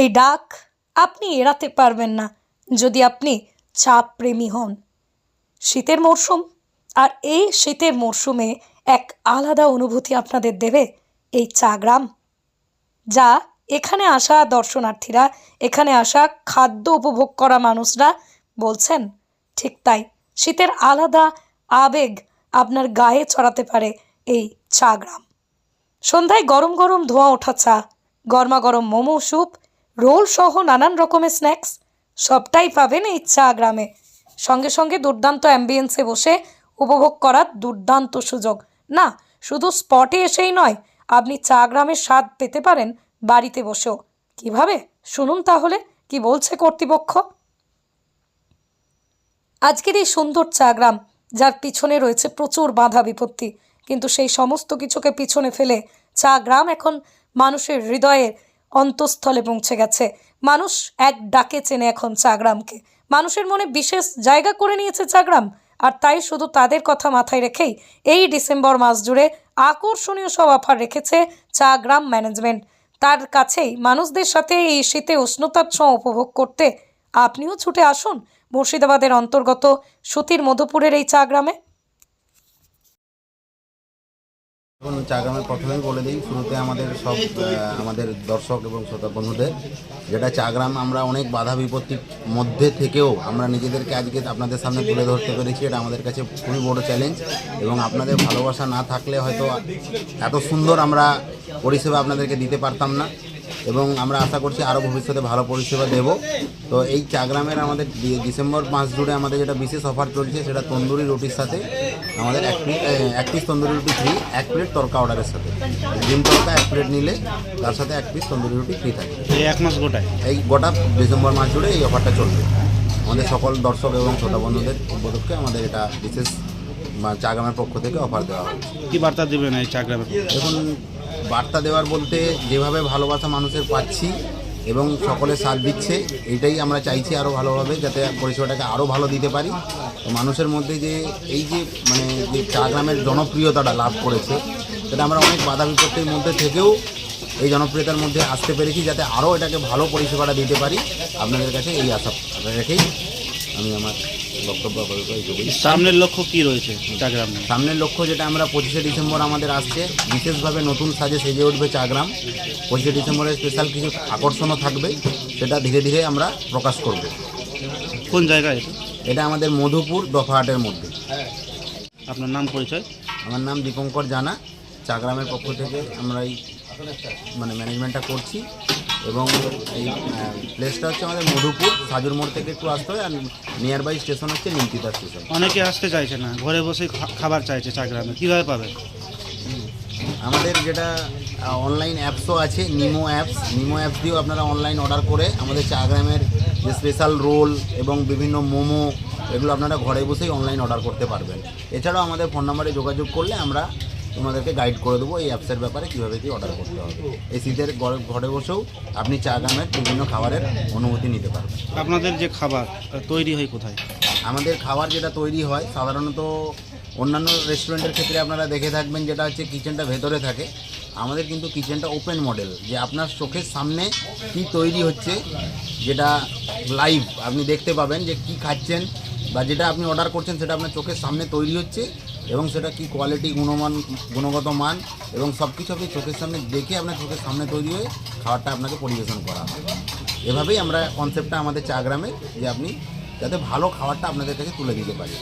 এই ডাক আপনি এড়াতে পারবেন না, যদি আপনি চা প্রেমী হন। শীতের মরশুম, আর এই শীতের মরশুমে এক আলাদা অনুভূতি আপনাদের দেবে এই চা গ্রাম যা এখানে আসা দর্শনার্থীরা, এখানে আসা খাদ্য উপভোগ করা মানুষরা বলছেন, ঠিক তাই শীতের আলাদা আবেগ আপনার গায়ে চড়াতে পারে এই চা গ্রাম সন্ধ্যায় গরম গরম ধোঁয়া ওঠা চা, গরমা গরম মোমো, স্যুপ রোল সহ নানান রকমের স্ন্যাক্স, সবটাই পাবেন এই চা গ্রামে। সঙ্গে সঙ্গে দুর্দান্ত অ্যাম্বিয়েন্সে বসে উপভোগ করার দুর্দান্ত সুযোগ। না, শুধু স্পটে এসেই নয়, আপনি চা গ্রামের স্বাদ পেতে পারেন বাড়িতে বসেও। কীভাবে? শুনুন তাহলে, কি বলছে কর্তৃপক্ষ? আজকের এই সুন্দর চা গ্রাম, যার পিছনে রয়েছে প্রচুর বাধা বিপত্তি, কিন্তু সেই সমস্ত কিছুকে পিছনে ফেলে চা গ্রাম এখন মানুষের হৃদয়ের অন্তঃস্থলে পৌঁছে গেছে। মানুষ এক ডাকে চেনে এখন চা গ্রামকে মানুষের মনে বিশেষ জায়গা করে নিয়েছে চা গ্রাম আর তাই শুধু তাদের কথা মাথায় রেখেই এই ডিসেম্বর মাস জুড়ে আকর্ষণীয় সব অফার রেখেছে চা গ্রাম ম্যানেজমেন্ট। তার কাছেই মানুষদের সাথে এই শীতে উষ্ণতার ছোঁয়া উপভোগ করতে আপনিও ছুটে আসুন মুর্শিদাবাদের অন্তর্গত সুতির মধুপুরের এই চা গ্রামে এখন চাগ্রামের প্রথমেই বলে দিই, শুরুতে আমাদের সব আমাদের দর্শক এবং শ্রোতা বন্ধুদের, যেটা চাগ্রাম আমরা অনেক বাধা বিপত্তির মধ্যে থেকেও আমরা নিজেদেরকে আজকে আপনাদের সামনে তুলে ধরতে পেরেছি, এটা আমাদের কাছে খুবই বড় চ্যালেঞ্জ এবং আপনাদের ভালোবাসা না থাকলে হয়তো এত সুন্দর আমরা পরিষেবা আপনাদেরকে দিতে পারতাম না। এবং আমরা আশা করছি আরও ভবিষ্যতে ভালো পরিষেবা দেব। তো এই চাগ্রামের আমাদের ডিসেম্বর মাস জুড়ে আমাদের যেটা বিশেষ অফার চলছে সেটা তন্দুরি রুটির সাথে আমাদের এক প্লেট এক পিস তন্দুরি রুটি ফ্রি এক প্লেট তরকা অর্ডারের সাথে। ডিম তরকা এক প্লেট নিলে তার সাথে এক পিস তন্দুরি রুটি ফ্রি থাকে। এই এক মাস গোটায়? এই গোটা ডিসেম্বর মাস জুড়ে এই অফারটা চলবে। আমাদের সকল দর্শক এবং শ্রোতা বন্ধুদের উপলক্ষে আমাদের এটা বিশেষ বা চাগ্রামের পক্ষ থেকে অফার দেওয়া হচ্ছে। কি বার্তা দেবেন এই চা গ্রামে দেখুন বার্তা দেওয়ার বলতে যেভাবে ভালোবাসা মানুষের পাচ্ছি এবং সকলে সাথ দিচ্ছে, এটাই আমরা চাইছি আরও ভালোভাবে যাতে পরিষেবাটাকে আরও ভালো দিতে পারি। তো মানুষের মধ্যে যে এই যে মানে যে চা গ্রামের জনপ্রিয়তাটা লাভ করেছে, সেটা আমরা অনেক বাধা বিপত্তির মধ্যে থেকেও এই জনপ্রিয়তার মধ্যে আসতে পেরেছি যাতে আরও এটাকে ভালো পরিষেবাটা দিতে পারি। আপনাদের কাছে এই আশা রেখেই আমি আমার বক্তব্য সামনের লক্ষ্য কি রয়েছে চা গ্রামে সামনের লক্ষ্য যেটা আমরা পঁচিশে ডিসেম্বর আমাদের আসছে বিশেষভাবে নতুন সাজে সেজে উঠবে চাগ্রাম। পঁচিশে ডিসেম্বরে স্পেশাল কিছু আকর্ষণও থাকবে সেটা ধীরে ধীরে আমরা প্রকাশ করব। কোন জায়গায় এটা? এটা আমাদের মধুপুর দফাহাটের মধ্যে। আপনার নাম পরিচয়? আমার নাম দীপঙ্কর জানা। চাগ্রামের পক্ষ থেকে আমরা এই মানে ম্যানেজমেন্টটা করছি। এবং এই প্লেসটা হচ্ছে আমাদের মধুপুর সাজুর মোড় থেকে একটু আসতে হয় আর নিয়ার বাই স্টেশন হচ্ছে নিমতিতা স্টেশন অনেকে আসতে চাইছে না ঘরে বসে খাবার চাইছে চা গ্রামে কীভাবে পাবে? আমাদের যেটা অনলাইন অ্যাপসও আছে নিমো অ্যাপস নিমো অ্যাপস দিয়েও আপনারা অনলাইন অর্ডার করে আমাদের চাগ্রামের যে স্পেশাল রোল এবং বিভিন্ন মোমো এগুলো আপনারা ঘরে বসেই অনলাইন অর্ডার করতে পারবেন। এছাড়াও আমাদের ফোন নাম্বারে যোগাযোগ করলে আমরা তোমাদেরকে গাইড করে দেবো এই অ্যাপসের ব্যাপারে কীভাবে কী অর্ডার করতে হবে। এই শীতের ঘরে- বসেও আপনি চাগ্রামের বিভিন্ন খাবারের অনুভূতি নিতে পারবেন। আপনাদের যে খাবার তৈরি হয় কোথায়? আমাদের খাবার যেটা তৈরি হয় সাধারণত অন্যান্য রেস্টুরেন্টের ক্ষেত্রে আপনারা দেখে থাকবেন যেটা হচ্ছে কিচেনটা ভেতরে থাকে। আমাদের কিন্তু কিচেনটা ওপেন মডেল যে আপনার চোখের সামনে কি তৈরি হচ্ছে যেটা লাইভ আপনি দেখতে পাবেন যে কি খাচ্ছেন বা যেটা আপনি অর্ডার করছেন সেটা আপনার চোখের সামনে তৈরি হচ্ছে। এবং সেটা কি কোয়ালিটি গুণমান, গুণগত মান এবং সব কিছু আপনি চোখের সামনে দেখে আপনার চোখের সামনে তৈরি হয়ে খাবারটা আপনাকে পরিবেশন করা এভাবেই আমরা কনসেপ্টটা আমাদের চা গ্রামে যে আপনি যাতে ভালো খাবারটা আপনাদের কাছে তুলে দিতে পারি।